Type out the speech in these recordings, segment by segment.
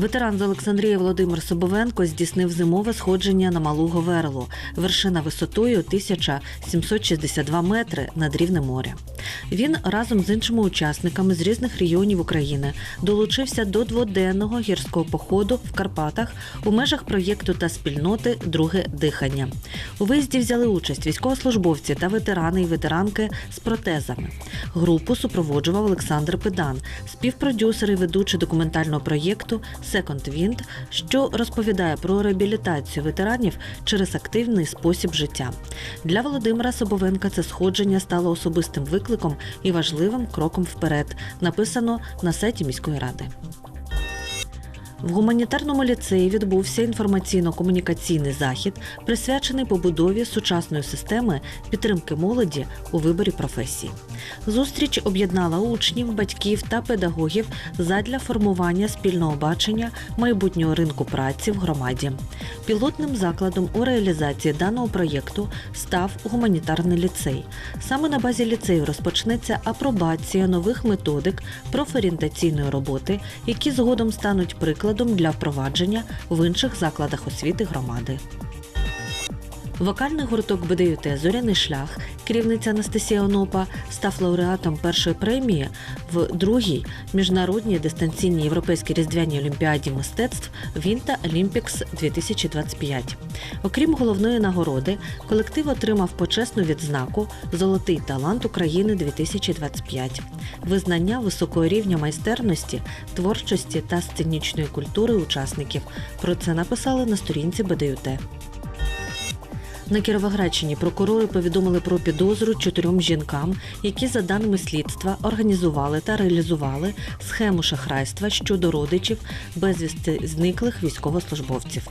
Ветеран з Олександрії Володимир Собовенко здійснив зимове сходження на Малу Говерлу, вершина висотою 1762 метри над рівнем моря. Він разом з іншими учасниками з різних регіонів України долучився до дводенного гірського походу в Карпатах у межах проєкту та спільноти Друге дихання. У виїзді взяли участь військовослужбовці та ветерани і ветеранки з протезами. Групу супроводжував Олександр Педан, співпродюсер і ведучий документального проєкту Second Wind, що розповідає про реабілітацію ветеранів через активний спосіб життя. Для Володимира Собовенка це сходження стало особистим викликом і важливим кроком вперед. Написано на сайті міської ради. В гуманітарному ліцеї відбувся інформаційно-комунікаційний захід, присвячений побудові сучасної системи підтримки молоді у виборі професії. Зустріч об'єднала учнів, батьків та педагогів задля формування спільного бачення майбутнього ринку праці в громаді. Пілотним закладом у реалізації даного проєкту став гуманітарний ліцей. Саме на базі ліцею розпочнеться апробація нових методик профорієнтаційної роботи, які згодом стануть прикладом для впровадження в інших закладах освіти громади. Вокальний гурток БДЮТ Зоряний шлях, керівниця Анастасія Онопа, став лауреатом першої премії в другій міжнародній дистанційній європейській різдвяній олімпіаді мистецтв Вінта Олімпікс 2025. Окрім головної нагороди, колектив отримав почесну відзнаку Золотий талант України 2025, визнання високого рівня майстерності, творчості та сценічної культури учасників. Про це написали на сторінці БДЮТ. На Кіровоградщині прокурори повідомили про підозру чотирьом жінкам, які, за даними слідства, організували та реалізували схему шахрайства щодо родичів безвісти зниклих військовослужбовців.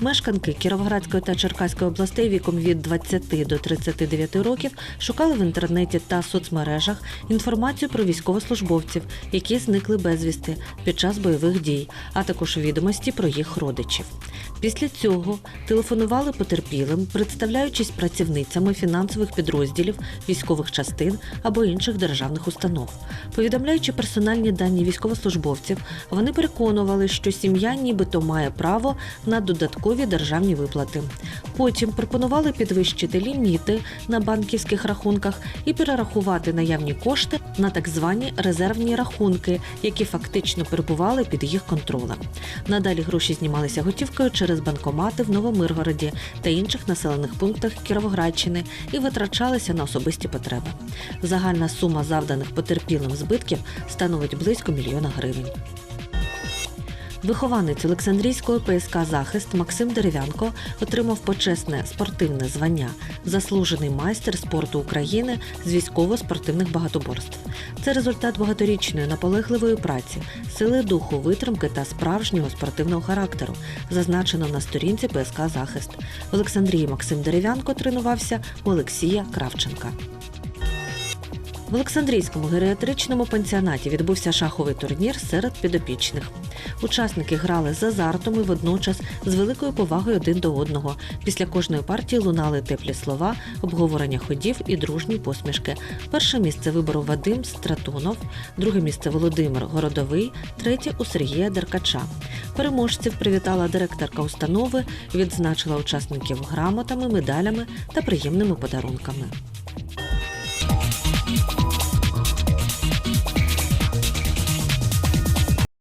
Мешканки Кіровоградської та Черкаської областей віком від 20 до 39 років шукали в інтернеті та соцмережах інформацію про військовослужбовців, які зникли безвісти під час бойових дій, а також відомості про їх родичів. Після цього телефонували потерпілим, представляючись працівницями фінансових підрозділів, військових частин або інших державних установ. Повідомляючи персональні дані військовослужбовців, вони переконували, що сім'я нібито має право на додаткові державні виплати. Потім пропонували підвищити ліміти на банківських рахунках і перерахувати наявні кошти на так звані резервні рахунки, які фактично перебували під їх контролем. Надалі гроші знімалися готівкою через банкомати в Новомиргороді та інших населених пунктах Кіровоградщини і витрачалися на особисті потреби. Загальна сума завданих потерпілим збитків становить близько мільйона гривень. Вихованець Олександрійського ПСК Захист Максим Дерев'янко отримав почесне спортивне звання заслужений майстер спорту України з військово-спортивних багатоборств. Це результат багаторічної наполегливої праці, сили духу, витримки та справжнього спортивного характеру, зазначено на сторінці ПСК Захист. В Олександрії Максим Дерев'янко тренувався у Олексія Кравченка. В Олександрійському геріатричному пансіонаті відбувся шаховий турнір серед підопічних. Учасники грали з азартом і водночас з великою повагою один до одного. Після кожної партії лунали теплі слова, обговорення ходів і дружні посмішки. Перше місце виборов Вадим Стратонов, друге місце Володимир Городовий, третє у Сергія Деркача. Переможців привітала директорка установи, відзначила учасників грамотами, медалями та приємними подарунками.